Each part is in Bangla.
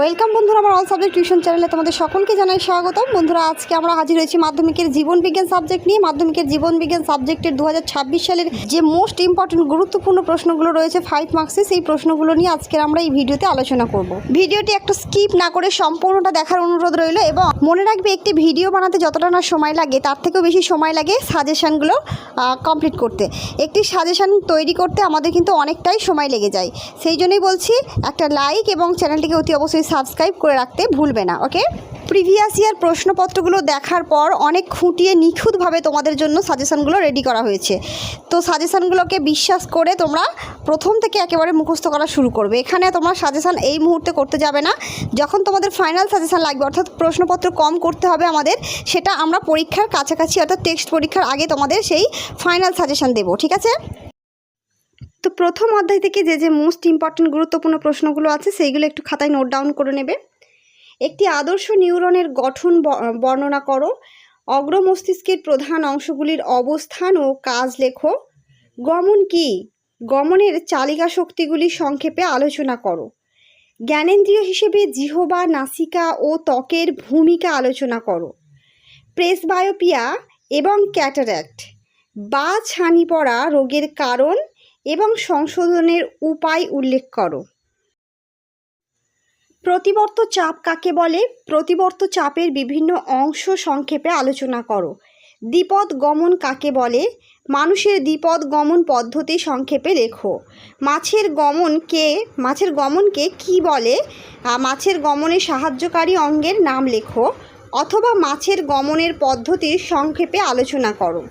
ওয়েলকাম বন্ধুরা আমার অল সাবজেক্ট টিউশন চ্যানেলে তোমাদের সকলকে জানাই স্বাগতম। বন্ধুরা, আজকে আমরা হাজির হয়েছি মাধ্যমিকের জীবন বিজ্ঞান সাবজেক্ট নিয়ে। মাধ্যমিকের জীবন বিজ্ঞান সাবজেক্টের দু হাজার ছাব্বিশ সালের যে মোস্ট ইম্পর্টেন্ট গুরুত্বপূর্ণ প্রশ্নগুলো রয়েছে ফাইভ মার্কসে সেই প্রশ্নগুলো নিয়ে আজকে আমরা এই ভিডিওতে আলোচনা করব। ভিডিওটি একটা স্কিপ না করে সম্পূর্ণটা দেখার অনুরোধ রইল এবং মনে রাখবে একটি ভিডিও বানাতে যতটা না সময় লাগে, তার থেকেও বেশি সময় লাগে সাজেশানগুলো কমপ্লিট করতে। একটি সাজেশান তৈরি করতে আমাদের কিন্তু অনেকটাই সময় লেগে যায়। সেই জন্যই বলছি, একটা লাইক এবং চ্যানেলটিকে অতি অবশ্যই সাবস্ক্রাইব করে রাখতে ভুলবে না ওকে প্রিভিয়াস ইয়ার প্রশ্নপত্রগুলো দেখার পর অনেক খুঁটিয়ে নিখুঁতভাবে তোমাদের জন্য সাজেশানগুলো রেডি করা হয়েছে। তো সাজেশানগুলোকে বিশ্বাস করে তোমরা প্রথম থেকে একেবারে মুখস্থ করা শুরু করবে। এখানে তোমরা সাজেশান এই মুহূর্তে করতে যাবে না। যখন তোমাদের ফাইনাল সাজেশান লাগবে, অর্থাৎ প্রশ্নপত্র কম করতে হবে আমাদের, সেটা আমরা পরীক্ষার কাছাকাছি অর্থাৎ টেক্সট পরীক্ষার আগে তোমাদের সেই ফাইনাল সাজেশান দেবো, ঠিক আছে? তো প্রথম অধ্যায় থেকে যে যে মোস্ট ইম্পর্টেন্ট গুরুত্বপূর্ণ প্রশ্নগুলো আছে, সেইগুলো একটু খাতায় নোট ডাউন করে নেবে। একটি আদর্শ নিউরনের গঠন বর্ণনা করো। অগ্র মস্তিষ্কের প্রধান অংশগুলির অবস্থান ও কাজ লেখো। গমন কি? গমনের চালিকা শক্তিগুলি সংক্ষেপে আলোচনা করো। জ্ঞানেন্দ্রিয় হিসেবে জিহবা, নাসিকা ও ত্বকের ভূমিকা আলোচনা করো। প্রেসবায়োপিয়া এবং ক্যাটারাক্ট। বা ছানি পড়া রোগের কারণ এবং সংশোধনের উপায় উল্লেখ করো। প্রতিবর্ত চাপ কাকে বলে? প্রতিবর্ত চাপের বিভিন্ন অংশ সংক্ষেপে আলোচনা করো। দ্বিপদ গমন কাকে বলে? মানুষের দ্বিপদ গমন পদ্ধতি সংক্ষেপে লেখো। মাছের গমনকে মাছের গমনকে কি বলে? মাছের গমনে সাহায্যকারী অঙ্গের নাম লেখো। অথবা মাছের গমনের পদ্ধতির সংক্ষেপে আলোচনা করো।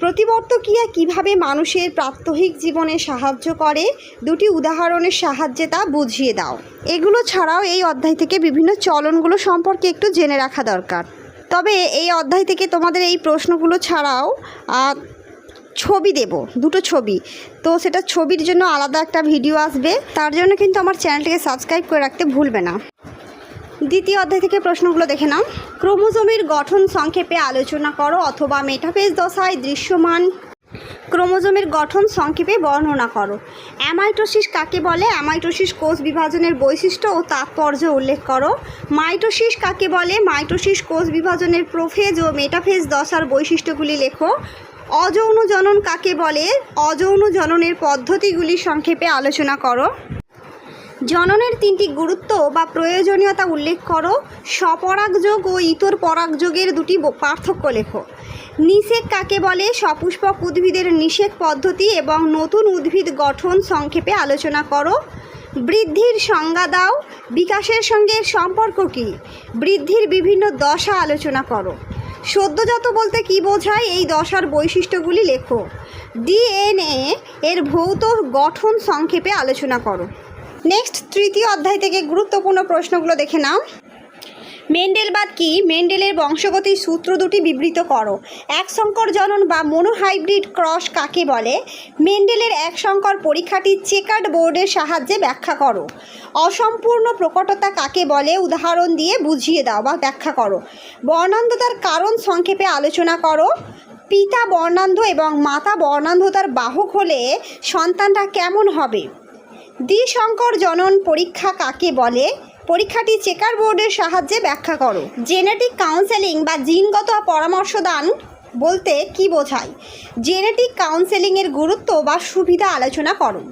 প্রতিবর্তকিয়া কীভাবে মানুষের প্রাত্যহিক জীবনে সাহায্য করে? দুটি উদাহরণের সাহায্যে তা বুঝিয়ে দাও। এগুলো ছাড়াও এই অধ্যায় থেকে বিভিন্ন চলনগুলো সম্পর্কে একটু জেনে রাখা দরকার। তবে এই অধ্যায় থেকে তোমাদের এই প্রশ্নগুলো ছাড়াও ছবি দেব, দুটো ছবি। তো সেটা ছবির জন্য আলাদা একটা ভিডিও আসবে। তার জন্য কিন্তু আমার চ্যানেলটিকে সাবস্ক্রাইব করে রাখতে ভুলবে না। দ্বিতীয় অধ্যায় থেকে প্রশ্নগুলো দেখে নাও। ক্রোমোজোমের গঠন সংক্ষেপে আলোচনা করো অথবা মেটাফেজ দশায় দৃশ্যমান। ক্রোমোজোমের গঠন সংক্ষেপে বর্ণনা করো। অ্যামাইটোসিস কাকে বলে? অ্যামাইটোসিস কোষ বিভাজনের বৈশিষ্ট্য ও তাৎপর্য উল্লেখ করো। মাইটোসিস কাকে বলে? মাইটোসিস কোষ বিভাজনের প্রোফেজ ও মেটাফেজ দশার বৈশিষ্ট্যগুলি লেখো। অযৌন জনন কাকে বলে? অযৌন জননের পদ্ধতিগুলি সংক্ষেপে আলোচনা করো। জননের তিনটি গুরুত্ব বা প্রয়োজনীয়তা উল্লেখ করো। স্বপরাগযোগ ও ইতর পরাগযোগের দুটি পার্থক্য লেখো। নিষেক কাকে বলে? সপুষ্পক উদ্ভিদের নিষেক পদ্ধতি এবং নতুন উদ্ভিদ গঠন সংক্ষেপে আলোচনা করো। বৃদ্ধির সংজ্ঞা দাও। বিকাশের সঙ্গে সম্পর্ক কী? বৃদ্ধির বিভিন্ন দশা আলোচনা করো। সদ্যজাত বলতে কি বোঝায়? এই দশার বৈশিষ্ট্যগুলি লেখো। ডিএনএ এর ভৌত গঠন সংক্ষেপে আলোচনা করো। নেক্সট তৃতীয় অধ্যায় থেকে গুরুত্বপূর্ণ প্রশ্নগুলো দেখে নাও। মেন্ডেলবাদ কি? মেন্ডেলের বংশগতির সূত্র দুটি বিবৃত করো। এক সংকর জনন বা মনোহাইব্রিড ক্রস কাকে বলে? মেন্ডেলের এক সংকর পরীক্ষাটি চেকার্ড বোর্ডের সাহায্যে ব্যাখ্যা করো। অসম্পূর্ণ প্রকটতা কাকে বলে? উদাহরণ দিয়ে বুঝিয়ে দাও বা ব্যাখ্যা করো। বর্ণান্ধতার কারণ সংক্ষেপে আলোচনা করো। পিতা বর্ণান্ধ এবং মাতা বর্ণান্ধতার বাহক হলে সন্তানটা কেমন হবে? দ্বিসংকর জনন পরীক্ষা কাকে বলে? পরীক্ষাটি চেকার বোর্ডের সাহায্যে ব্যাখ্যা করো। জেনেটিক কাউন্সেলিং বা জিনগত পরামর্শদান বলতে কি বোঝায়? জেনেটিক কাউন্সেলিংয়ের গুরুত্ব বা সুবিধা আলোচনা করো।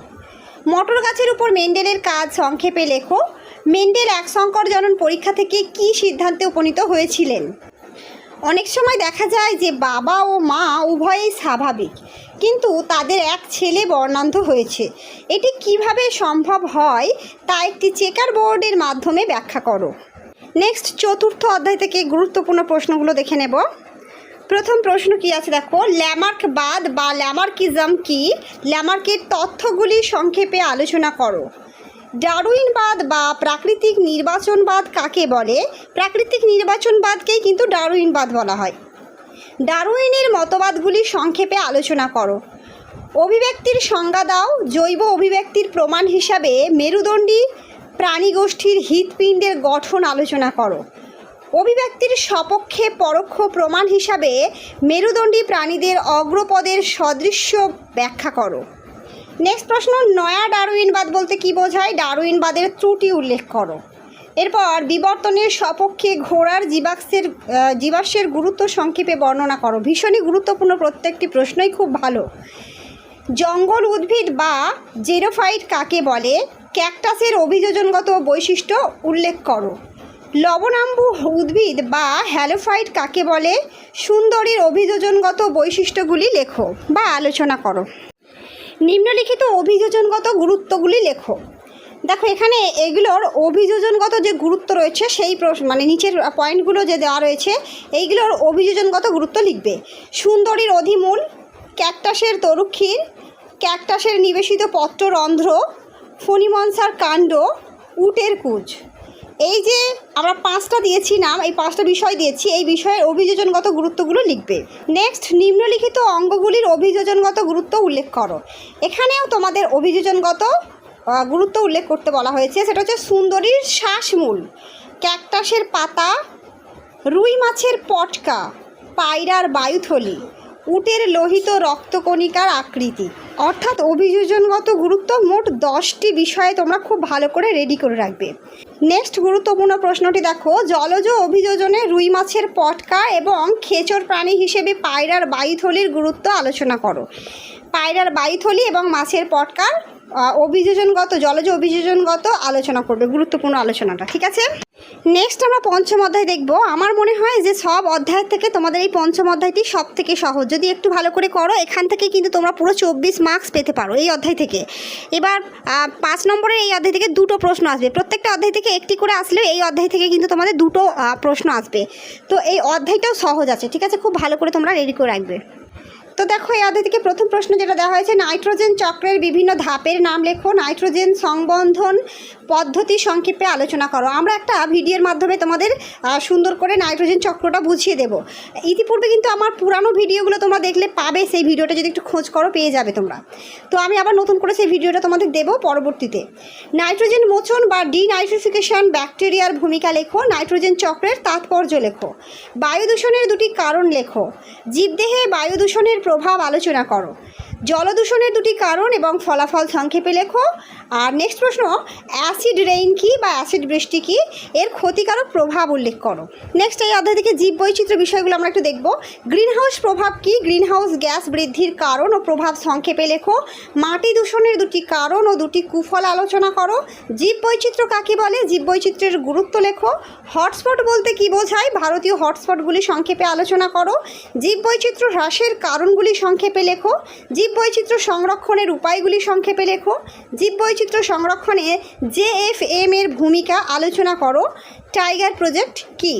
মটর গাছের উপর মেন্ডেলের কাজ সংক্ষেপে লেখো। মেন্ডেল এক সংকর জনন পরীক্ষা থেকে কি সিদ্ধান্তে উপনীত হয়েছিলেন? অনেক সময় দেখা যায় যে বাবা ও মা উভয়েই স্বাভাবিক, কিন্তু তাদের এক ছেলে বর্ণান্ধ হয়েছে। এটি কীভাবে সম্ভব হয় তা একটি চেকার বোর্ডের মাধ্যমে ব্যাখ্যা করো। নেক্সট চতুর্থ অধ্যায় থেকে গুরুত্বপূর্ণ প্রশ্নগুলো দেখে নেব। প্রথম প্রশ্ন কি আছে দেখো? ল্যামার্কবাদ বা ল্যামার্কিজম কি? ল্যামার্কের তথ্যগুলি সংক্ষেপে আলোচনা করো। ডারউইনবাদ বা প্রাকৃতিক নির্বাচনবাদ কাকে বলে? প্রাকৃতিক নির্বাচনবাদকেই কিন্তু ডারুইনবাদ বলা হয়। ডারুইনের মতবাদগুলি সংক্ষেপে আলোচনা করো। অভিব্যক্তির সংজ্ঞা দাও, জৈব অভিব্যক্তির প্রমাণ হিসাবে মেরুদণ্ডী প্রাণীগোষ্ঠীর হৃৎপিণ্ডের গঠন আলোচনা করো। অভিব্যক্তির সপক্ষে পরোক্ষ প্রমাণ হিসাবে মেরুদণ্ডী প্রাণীদের অগ্রপদের সদৃশ্য ব্যাখ্যা করো। নেক্সট প্রশ্ন নয়া ডারউইনবাদ বলতে কি বোঝায়? ডারউইনবাদের ত্রুটি উল্লেখ করো। এরপর বিবর্তনের সপক্ষে ঘোড়ার আহ, জীবাশ্মের গুরুত্ব সংক্ষেপে বর্ণনা করো। ভীষণই গুরুত্বপূর্ণ প্রত্যেকটি প্রশ্নই খুব ভালো। জঙ্গল উদ্ভিদ বা জেরোফাইট কাকে বলে? ক্যাকটাসের অভিযোজনগত বৈশিষ্ট্য উল্লেখ করো। লবণাম্বু উদ্ভিদ বা হ্যালোফাইট কাকে বলে? সুন্দরীর অভিযোজনগত বৈশিষ্ট্যগুলি লেখো বা আলোচনা করো। নিম্নলিখিত অভিযোজনগত গুরুত্বগুলি লেখো। দেখো, এখানে এগুলোর অভিযোজনগত যে গুরুত্ব রয়েছে, সেই মানে নিচের পয়েন্টগুলো যে দেওয়া রয়েছে, এইগুলোর অভিযোজনগত গুরুত্ব লিখবে। সুন্দরীর অধিমূল, ক্যাকটাসের তরুক্ষীর, ক্যাকটাসের নিবেশিত পত্ররন্ধ্র, ফণিমনসার কাণ্ড, উটের কুচ এই যে আমরা পাঁচটা দিয়েছি নাম, এই পাঁচটা বিষয় দিয়েছি, এই বিষয়ের অভিযোজনগত গুরুত্বগুলো লিখবে। নেক্সট নিম্নলিখিত অঙ্গগুলির অভিযোজনগত গুরুত্ব উল্লেখ করো। এখানেও তোমাদের অভিযোজনগত গুরুত্ব উল্লেখ করতে বলা হয়েছে। সেটা হচ্ছে সুন্দরীর শ্বাসমূল, ক্যাকটাসের পাতা, রুই মাছের পটকা, পায়রার বায়ুথলি, উটের লোহিত রক্তকণিকার আকৃতি। অর্থাৎ অভিযোজনগত গুরুত্ব মোট দশটি বিষয়ে তোমরা খুব ভালো করে রেডি করে রাখবে। নেক্সট গুরুত্বপূর্ণ প্রশ্নটি দেখো, জলজ অভিযোজনে রুই মাছের পটকা এবং খেচর প্রাণী হিসেবে পায়রার বাইথলির গুরুত্ব আলোচনা করো। পায়রার বাইথলি এবং মাছের পটকার অভিযোজনগত, জলজ অভিযোজনগত আলোচনা করবে, গুরুত্বপূর্ণ আলোচনাটা, ঠিক আছে? নেক্সট আমরা পঞ্চম অধ্যায় দেখব। আমার মনে হয় যে সব অধ্যায়ের থেকে তোমাদের এই পঞ্চম অধ্যায়টি সব থেকে সহজ। যদি একটু ভালো করে করো, এখান থেকে কিন্তু তোমরা পুরো চব্বিশ মার্কস পেতে পারো এই অধ্যায় থেকে। এবার পাঁচ নম্বরের এই অধ্যায় থেকে দুটো প্রশ্ন আসবে। প্রত্যেকটা অধ্যায় থেকে একটি করে আসলেও এই অধ্যায় থেকে কিন্তু তোমাদের দুটো প্রশ্ন আসবে। তো এই অধ্যায়টাও সহজ আছে, ঠিক আছে? খুব ভালো করে তোমরা রেডি করে রাখবে। তো দেখো, এই অধ্যায় থেকে প্রথম প্রশ্ন যেটা দেওয়া হয়েছে, নাইট্রোজেন চক্রের বিভিন্ন ধাপের নাম লেখো। নাইট্রোজেন সংবন্ধন পদ্ধতি সংক্ষেপে আলোচনা করো। আমরা একটা ভিডিওর মাধ্যমে তোমাদের সুন্দর করে নাইট্রোজেন চক্রটা বুঝিয়ে দেবো। ইতিপূর্বে কিন্তু আমার পুরানো ভিডিওগুলো তোমরা দেখলে পাবে, সেই ভিডিওটা যদি একটু খোঁজ করো, পেয়ে যাবে তোমরা। তো আমি আবার নতুন করে সেই ভিডিওটা তোমাদের দেবো পরবর্তীতে। নাইট্রোজেন মোচন বা ডিনাইট্রিফিকেশন ব্যাকটেরিয়ার ভূমিকা লেখো, নাইট্রোজেন চক্রের তাৎপর্য লেখো। বায়ু দূষণের দুটি কারণ লেখো। জীবদেহে বায়ু দূষণের প্রভাব আলোচনা করো। জলদূষণের দুটি কারণ এবং ফলাফল সংক্ষেপে লেখো। আর নেক্সট প্রশ্ন অ্যাসিড রেইন কি বা অ্যাসিড বৃষ্টি কি? এর ক্ষতিকারক প্রভাব উল্লেখ করো। নেক্সট এই অধ্যায় থেকে জীব বৈচিত্র্য বিষয়গুলো আমরা একটু দেখব। গ্রিনহাউস প্রভাব কি? গ্রিনহাউস গ্যাস বৃদ্ধির কারণ ও প্রভাব সংক্ষেপে লেখো। মাটি দূষণের দুটি কারণ ও দুটি কুফল আলোচনা করো। জীব বৈচিত্র্য কাকে বলে? জীব বৈচিত্র্যের গুরুত্ব লেখো। হটস্পট বলতে কি বোঝায়? ভারতীয় হটস্পটগুলি সংক্ষেপে আলোচনা করো। জীব বৈচিত্র্য হ্রাসের কারণগুলি সংক্ষেপে লেখো। জীব বৈচিত্র্য সংরক্ষণের উপায়গুলি সংক্ষেপে লেখো। জীববৈচিত্র্য সংরক্ষণে জেএফএম এর ভূমিকা আলোচনা করো। টাইগার প্রজেক্ট কী?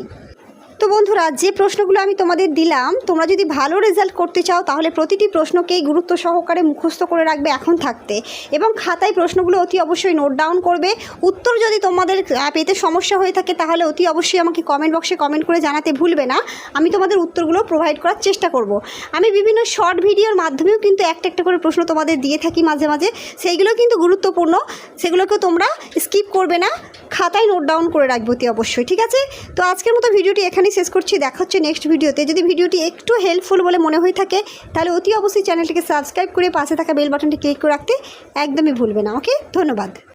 তো বন্ধুরা, যে প্রশ্নগুলো আমি তোমাদের দিলাম, তোমরা যদি ভালো রেজাল্ট করতে চাও, তাহলে প্রতিটি প্রশ্নকেই গুরুত্ব সহকারে মুখস্থ করে রাখবে এখন থাকতে। এবং খাতায় প্রশ্নগুলো অতি অবশ্যই নোট ডাউন করবে। উত্তর যদি তোমাদের পেতে সমস্যা হয়ে থাকে, তাহলে অতি অবশ্যই আমাকে কমেন্ট বক্সে কমেন্ট করে জানাতে ভুলবে না। আমি তোমাদের উত্তরগুলো প্রোভাইড করার চেষ্টা করব। আমি বিভিন্ন শর্ট ভিডিওর মাধ্যমেও কিন্তু একটা একটা করে প্রশ্ন তোমাদের দিয়ে থাকি মাঝে মাঝে। সেইগুলো কিন্তু গুরুত্বপূর্ণ। সেগুলোকেও তোমরা স্কিপ করবে না। খাতায় নোট ডাউন করে রাখব তুই অবশ্যই, ঠিক আছে? তো আজকের মতো ভিডিওটি এখানেই শেষ করছি, দেখা হচ্ছে নেক্সট ভিডিওতে যদি ভিডিওটি একটু হেল্পফুল বলে মনে হয়ে থাকে, তাহলে অতি অবশ্যই চ্যানেলটিকে সাবস্ক্রাইব করে পাশে থাকা বেল বাটনটি ক্লিক করে রাখতে একদমই ভুলবে না ওকে ধন্যবাদ।